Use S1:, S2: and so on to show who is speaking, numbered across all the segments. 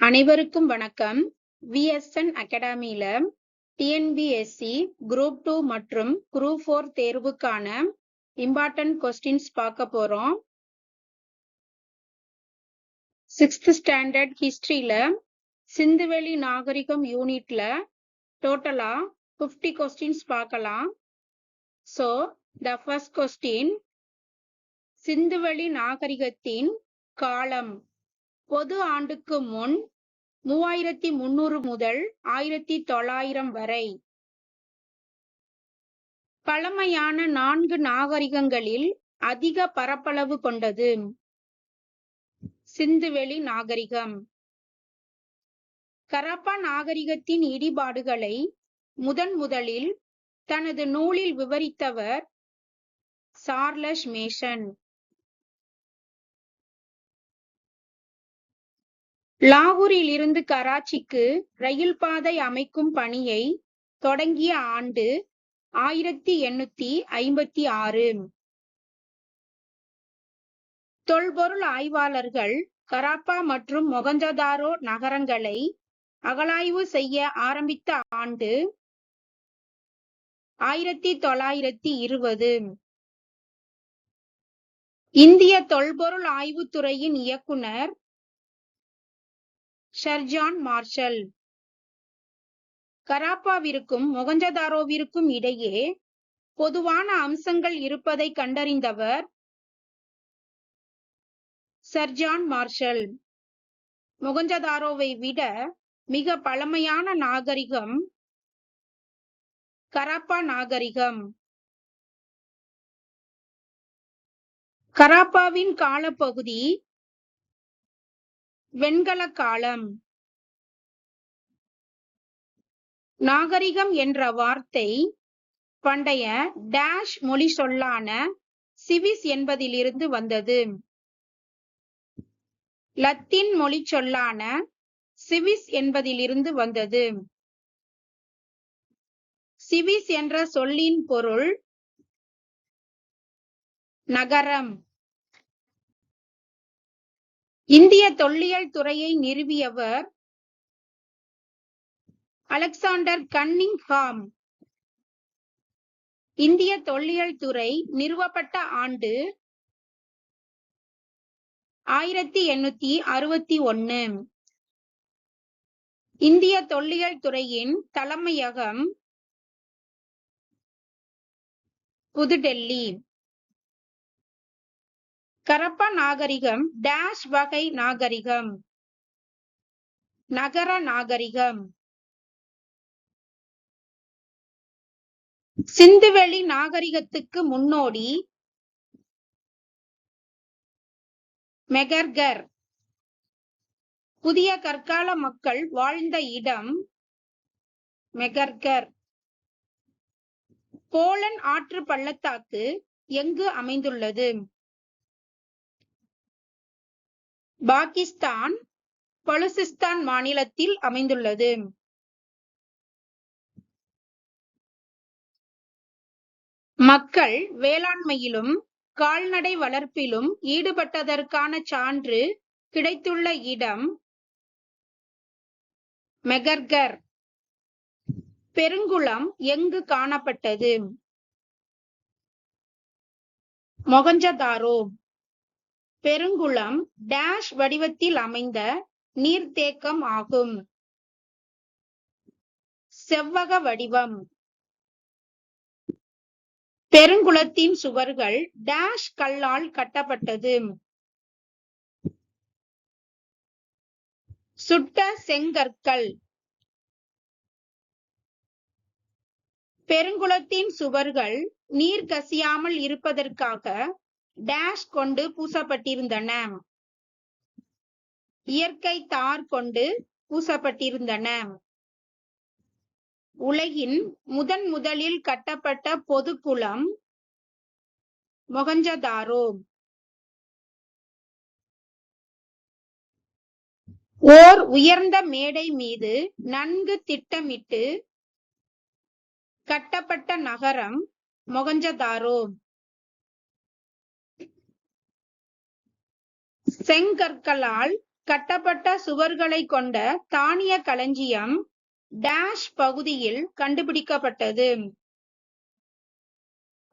S1: அனைவருக்கும் வணக்கம். விஎஸ்என் அகாடமியில டிஎன்பிஎஸ்சி குரூப் டூ மற்றும் குரூப் ஃபோர் தேர்வுக்கான இம்பார்ட்டன்ட் கொஸ்டின்ஸ் பார்க்க போறோம். சிக்ஸ்த் ஸ்டாண்டர்ட் ஹிஸ்டரியில சிந்துவெளி நாகரிகம் யூனிட்ல டோட்டலா ஃபிஃப்டி கொஸ்டின்ஸ் பார்க்கலாம். ஸோ த ஃபர்ஸ்ட் கொஸ்டின் சிந்துவெளி நாகரிகத்தின் காலம். பொது ஆண்டுக்கு முன் மூவாயிரத்தி முன்னூறு முதல் ஆயிரத்தி தொள்ளாயிரம் வரை பழமையான நான்கு நாகரிகங்களில் அதிக பரப்பளவு கொண்டது. சிந்துவெளி நாகரிகம். கரப்பா நாகரிகத்தின் இடிபாடுகளை முதன் முதலில் தனது நூலில் விவரித்தவர் சார்லஸ் மேஷன். லாகூரில் இருந்து கராச்சிக்கு ரயில் பாதை அமைக்கும் பணியை தொடங்கிய ஆண்டு ஆயிரத்தி எண்ணூத்தி ஐம்பத்தி ஆறு. தொல்பொருள் ஆய்வாளர்கள் கராப்பா மற்றும் மொகஞ்சதாரோ நகரங்களை அகலாய்வு செய்ய ஆரம்பித்த ஆண்டு ஆயிரத்தி தொள்ளாயிரத்தி இருபது. இந்திய தொல்பொருள் ஆய்வுத்துறையின் இயக்குனர் ஷர்ஜான் மார்ஷல் கராப்பாவிற்கும் மொகஞ்சதாரோவிற்கும் இடையே பொதுவான அம்சங்கள் இருப்பதை கண்டறிந்தவர் சர்ஜான் மார்ஷல் மொகஞ்சதாரோவை விட மிக பழமையான நாகரிகம் கராப்பா நாகரிகம். கராப்பாவின் காலப்பகுதி வெண்கல காலம். நாகரிகம் என்ற வார்த்தை பண்டைய டேஷ் மொழி சொல்லான சிவிஸ் என்பதிலிருந்து வந்தது. லத்தீன் மொழி சொல்லான சிவிஸ் என்பதிலிருந்து வந்தது. சிவிஸ் என்ற சொல்லின் பொருள் நகரம். இந்திய தொல்லியல் துறையை நிறுவியவர் அலெக்சாண்டர் கன்னிங்ஹாம். இந்திய தொல்லியல் துறை நிறுவப்பட்ட ஆண்டு ஆயிரத்தி எண்ணூத்தி அறுபத்தி ஒன்னு. இந்திய தொல்லியல் துறையின் தலைமையகம் புதுடெல்லி. கரப்ப நாகரிகம் டேஷ் வகை நாகரிகம். நகர நாகரிகம். சிந்துவெளி நாகரிகத்துக்கு முன்னோடி மெகர்கர். புதிய கற்கால மக்கள் வாழ்ந்த இடம் மெகர்கர். போலன் ஆற்று பள்ளத்தாக்கு எங்கு அமைந்துள்ளது? பாகிஸ்தான் பலுசிஸ்தான் மாநிலத்தில் அமைந்துள்ளது. மக்கள் வேளாண்மையிலும் கால்நடை வளர்ப்பிலும் ஈடுபட்டதற்கான சான்று கிடைத்துள்ள இடம் மெகர்கர். பெருங்குளம் எங்கு காணப்பட்டது? மொகஞ்சதாரோ. பெருங்குளம் டேஷ் வடிவத்தில் அமைந்த நீர்த்தேக்கம் ஆகும். செவ்வக வடிவம். பெருங்குளத்தின் சுவர்கள் டேஷ் கல்லால் கட்டப்பட்டது. சுட்ட செங்கற்கள். பெருங்குளத்தின் சுவர்கள் நீர் கசியாமல் இருப்பதற்காக டேஷ் கொண்டு பூசப்பட்டிருந்தன. இயற்கை தார் கொண்டு பூசப்பட்டிருந்தன. உலகின் முதன் முதலில் கட்டப்பட்ட பொதுக்குளம் மொகஞ்சதாரோ. ஓர் உயர்ந்த மேடை மீது நன்கு திட்டமிட்டு கட்டப்பட்ட நகரம் மொகஞ்சதாரோ. செங்கற்களால் கட்டப்பட்ட சுவர்களை கொண்ட தானிய களஞ்சியம் டேஷ் பகுதியில் கண்டுபிடிக்கப்பட்டது.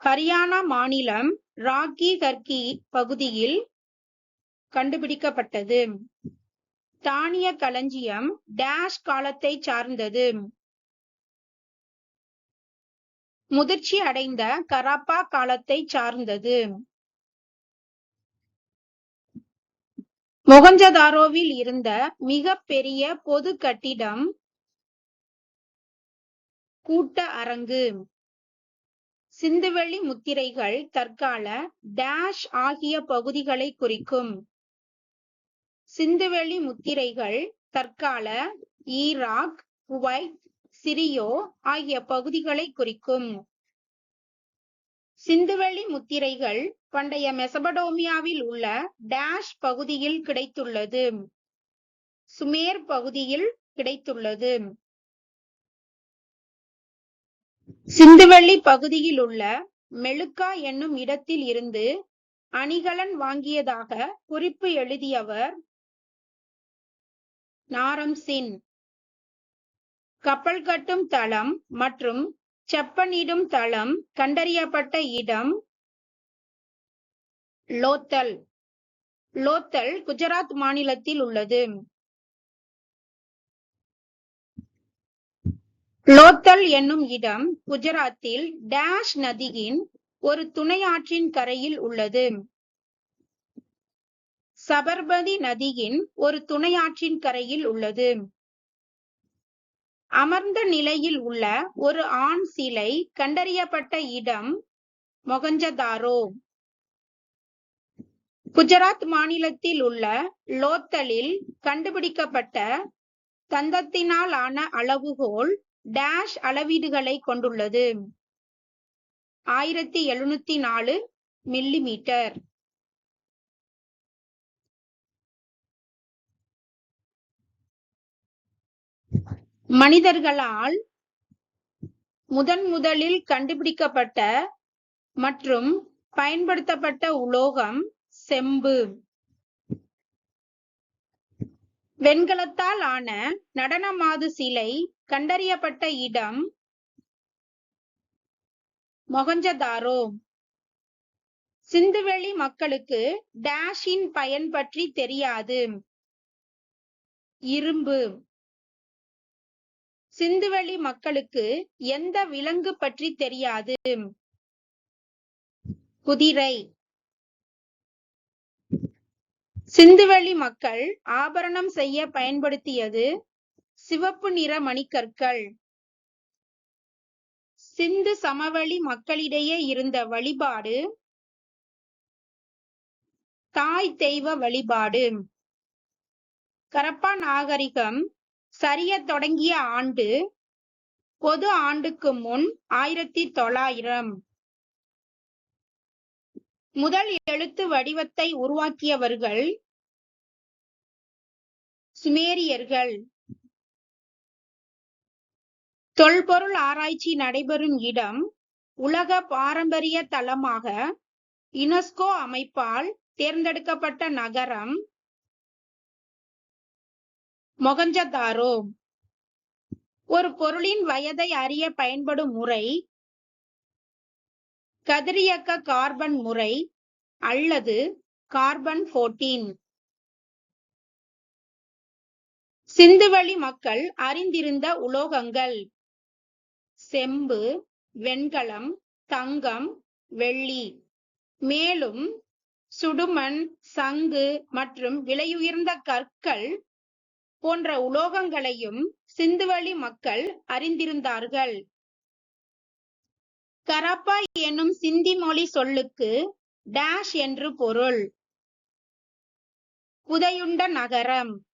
S1: ஹரியானா மாநிலம் ராக்கி கர்கி பகுதியில் கண்டுபிடிக்கப்பட்டது. தானிய களஞ்சியம் டேஷ் காலத்தை சார்ந்தது. முதிர்ச்சி அடைந்த கராப்பா காலத்தை சார்ந்தது. மொகஞ்சதாரோவில் இருந்த மிக பெரிய பொது கட்டிடம் கூட்ட அரங்கு. சிந்துவெளி முத்திரைகள் தற்கால டேஷ் ஆகிய பகுதிகளை குறிக்கும். சிந்துவெளி முத்திரைகள் தற்கால ஈராக் குவைத் சிரியோ ஆகிய பகுதிகளை குறிக்கும். சிந்துவெளி முத்திரைகள் பண்டைய மெசபடோமியாவில் உள்ள டேஷ் பகுதியில் கிடைத்துள்ளது. சுமேர் பகுதியில் கிடைத்துள்ளது. சிந்துவெள்ளி பகுதியில் உள்ள மெழுக்கா என்னும் இடத்தில் இருந்து அணிகலன் வாங்கியதாக குறிப்பு எழுதியவர் நாரம் சின். கப்பல் கட்டும் தளம் மற்றும் செப்பனிடும் தளம் கண்டறியப்பட்ட இடம் லோத்தல். லோத்தல் குஜராத் மாநிலத்தில் உள்ளது. லோத்தல் என்னும் இடம் குஜராத்தில் டேஷ் நதியின் ஒரு துணையாற்றின் கரையில் உள்ளது. சபர்மதி நதியின் ஒரு துணையாற்றின் கரையில் உள்ளது. அமர்ந்த நிலையில் உள்ள ஒரு ஆண் சிலை கண்டறியப்பட்ட இடம் மொகஞ்சதாரோ. குஜராத் மாநிலத்தில் உள்ள லோத்தலில் கண்டுபிடிக்கப்பட்ட தந்தத்தினால் ஆன அளவுகோல் டேஷ் அளவீடுகளை கொண்டுள்ளது. ஆயிரத்தி எழுநூத்தி நாலு மில்லி மீட்டர் மனிதர்களால் முதன் முதலில் கண்டுபிடிக்கப்பட்ட மற்றும் பயன்படுத்தப்பட்ட உலோகம் செம்பு. வெண்கலத்தால் ஆன நடனமாது சிலை கண்டறியப்பட்ட இடம் மொகஞ்சதாரோ. சிந்துவெளி மக்களுக்கு டேஷின் பயன் பற்றி தெரியாது. இரும்பு. சிந்துவெளி மக்களுக்கு எந்த விலங்கு பற்றி தெரியாது. குதிரை. சிந்துவெளி மக்கள் ஆபரணம் செய்ய பயன்படுத்தியது சிவப்பு நிற மணிக்கற்கள். சிந்து சமவெளி மக்களிடையே இருந்த வழிபாடு. தாய் தெய்வ வழிபாடு. கரப்பா நாகரிகம் சரியத் தொடங்கிய ஆண்டு பொது ஆண்டுக்கு முன் ஆயிரத்தி தொள்ளாயிரம். முதல் எழுத்து வடிவத்தை உருவாக்கியவர்கள் சுமேரியர்கள். தொல்பொருள் ஆராய்ச்சி நடைபெறும் இடம் உலக பாரம்பரிய தளமாக யுனெஸ்கோ அமைப்பால் தேர்ந்தெடுக்கப்பட்ட நகரம் மொகஞ்சதாரோ. ஒரு பொருளின் வயதை அறிய பயன்படும் முறை கதிரியக்க கார்பன் முறை அல்லது கார்பன் போர்டீன் சிந்துவழி மக்கள் அறிந்திருந்த உலோகங்கள். செம்பு வெண்கலம் தங்கம் வெள்ளி. மேலும் சுடுமண் சங்கு மற்றும் விலையுயர்ந்த கற்கள் போன்ற உலோகங்களையும் சிந்துவழி மக்கள் அறிந்திருந்தார்கள். கரப்பா என்னும் சிந்தி மொழி சொல்லுக்கு டேஷ் என்று பொருள். புதையுண்ட நகரம்.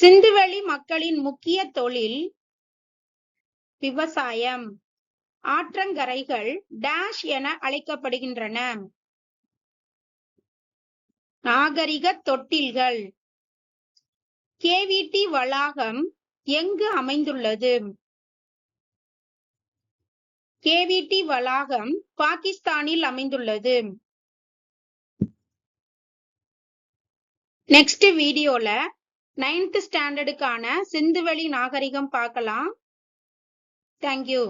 S1: சிந்துவெளி மக்களின் முக்கிய தொழில் விவசாயம். ஆற்றங்கரைகள் டேஷ் என அழைக்கப்படுகின்றன. நாகரிக தொட்டில்கள். கேவிடி வளாகம் எங்கு அமைந்துள்ளது? கேவிடி வளாகம் பாகிஸ்தானில் அமைந்துள்ளது. நெக்ஸ்ட் வீடியோல நைன்த் ஸ்டாண்டர்டுக்கான சிந்துவெளி நாகரிகம் பார்க்கலாம். தேங்க்யூ